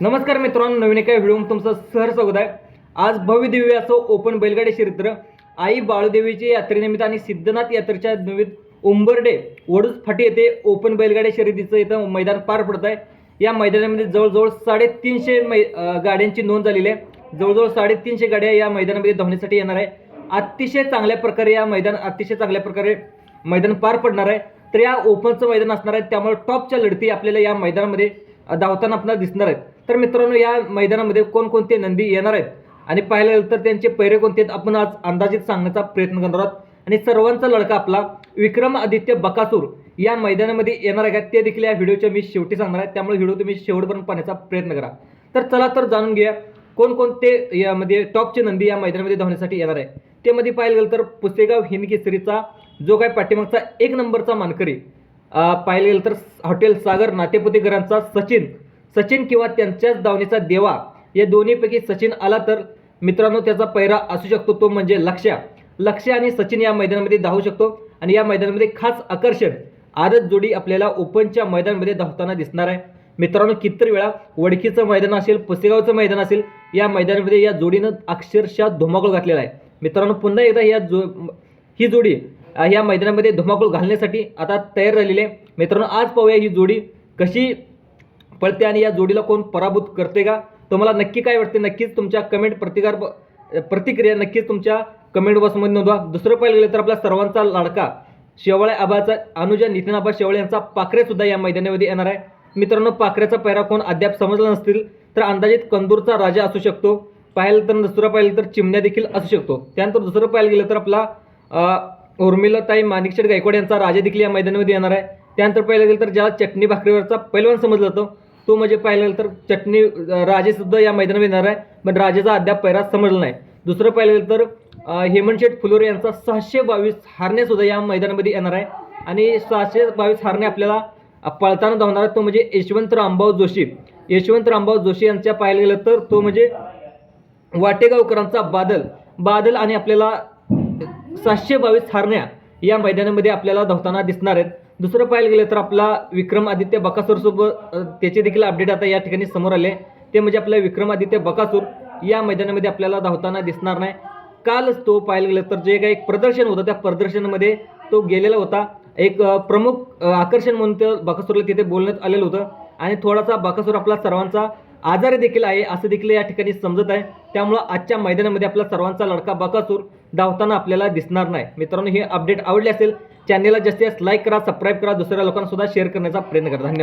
नमस्कार मित्रांनो नवीन एका व्हिडिओ तुमचं सहर स्वागत आहे. आज भव्यदिव्य असं ओपन बैलगाडी चरित्र आई बाळूदेवीची यात्रेनिमित्त आणि सिद्धनाथ यात्रेच्या निमित्त उंबरडे वडूज फाटी येथे ओपन बैलगाडी शर्यतीचं इथं मैदान पार पडत आहे. या मैदानामध्ये जवळजवळ साडेतीनशे मै गाड्यांची नोंद झालेली आहे. जवळजवळ साडेतीनशे गाड्या या मैदानामध्ये धावण्यासाठी येणार आहे. अतिशय चांगल्या प्रकारे या मैदान अतिशय चांगल्या प्रकारे मैदान पार पडणार आहे. तर या ओपनचं मैदान असणार आहे. त्यामुळे टॉपच्या लढती आपल्याला या मैदानामध्ये धावताना आपल्याला दिसणार आहेत. तर मित्रांनो या मैदानामध्ये कोणकोणते नंदी येणार आहेत? आणि पाहिलं गेलं तर त्यांचे पैरे कोणते आहेत? आपण आज अंदाजित सांगण्याचा प्रयत्न करणार आहोत. आणि सर्वांचा लडका आपला विक्रम आदित्य बकासूर या मैदानामध्ये येणार आहे का ते देखील या व्हिडिओच्या मी शेवटी सांगणार आहे. त्यामुळे व्हिडिओ तुम्ही शेवटपर्यंत पाहण्याचा प्रयत्न करा. तर चला तर जाणून घ्या कोणकोणते यामध्ये टॉपचे नंदी या मैदानामध्ये धावण्यासाठी येणार आहे ते मध्ये पाहिलं गेलं तर पुसेगाव हिंद केसरीचा जो काय पाठीमागचा एक नंबरचा मानकरी पाहिलं गेलं तर हॉटेल सागर नातेपुतेकरांचा सचिन सचिन किंवा त्यांच्याच धावणीचा देवा या दोन्हीपैकी सचिन आला तर मित्रांनो त्याचा पैरा असू शकतो तो म्हणजे लक्ष्या. लक्ष्य आणि सचिन या मैदानामध्ये धावू शकतो आणि या मैदानामध्ये खास आकर्षण आरत जोडी आपल्याला ओपनच्या मैदानामध्ये धावताना दिसणार आहे. मित्रांनो कितीतरी वेळा वडकीचं मैदान असेल पुसेगावचं मैदान असेल या मैदानामध्ये या जोडीनं अक्षरशः धुमाकूळ घातलेला आहे. मित्रांनो पुन्हा एकदा या जो ही जोडी या मैदानामध्ये धुमाकूळ घालण्यासाठी आता तयार झालेली आहे. मित्रांनो आज पाहूया ही जोडी कशी पळते आणि या जोडीला कोण पराभूत करते का? तुम्हाला नक्की काय वाटते? नक्कीच तुमच्या कमेंट प्रतिकार प्रतिक्रिया नक्कीच तुमच्या कमेंट बॉक्समध्ये नोंदवा. दुसरं पाहिलं गेलं तर आपला सर्वांचा लाडका शेवळे आबाचा अनुजा नितीन आबा शेवळे यांचा पाखरे सुद्धा या मैदानामध्ये येणार आहे. मित्रांनो पाखऱ्याचा पैरा कोण अद्याप समजला नसतील तर अंदाजित कंदूरचा राजा असू शकतो. पाहिलं तर दुसरं पाहिलं तर चिमण्या देखील असू शकतो. त्यानंतर दुसरं पाहायला गेलं तर आपला उर्मिलाताई माणिकशेठ गायकवाड यांचा राजा देखील या मैदानामध्ये येणार आहे. त्यानंतर पाहिलं गेलं तर ज्याला चटणी भाकरीवरचा पैलवान समजला जातो. तो म्हणजे पाहिलं गेलं तर चटणी राजेसुद्धा या मैदानात येणार आहे. पण राजेचा अद्याप पैरा समजला नाही. दुसरं पाहिलं गेलं तर अ, हेमंत शेठ फुलोरे यांचा सहाशे बावीस हारण्यासुद्धा या मैदानामध्ये येणार आहे. आणि सहाशे बावीस हारणे आपल्याला पळताना धावणार आहे. तो म्हणजे यशवंत रामभाऊ जोशी. यशवंत रामभाऊ जोशी यांच्या पाहायला गेलं तर तो म्हणजे वाटेगावकरांचा बादल. बादल आणि आपल्याला सातशे बावीस हारण्या या मैदानामध्ये आपल्याला धावताना दिसणार आहेत. दुसरं पाहायला गेलं तर आपला विक्रम आदित्य बकासूरसोबत त्याचे देखील अपडेट आता या ठिकाणी समोर आले. ते म्हणजे आपला विक्रम आदित्य बकासूर या मैदानामध्ये आपल्याला धावताना दिसणार नाही. कालच तो पाहायला गेलं तर जे काही एक प्रदर्शन होतं त्या प्रदर्शनामध्ये तो गेलेला होता. एक प्रमुख आकर्षण म्हणून त्या बकासूरला तिथे बोलण्यात आलेलं होतं. आणि थोडासा बकासूर आपला सर्वांचा आजारी देखील आहे असं देखील या ठिकाणी समजत आहे. त्यामुळं आजच्या मैदानामध्ये आपला सर्वांचा लडका बकासूर धावताना आपल्याला दिसणार नाही. मित्रांनो हे अपडेट आवडले असेल चॅनेलला जास्तीत जास्त लाईक करा सबस्क्राईब करा दुसऱ्या लोकांना सुद्धा शेअर करण्याचा प्रयत्न करा. धन्यवाद.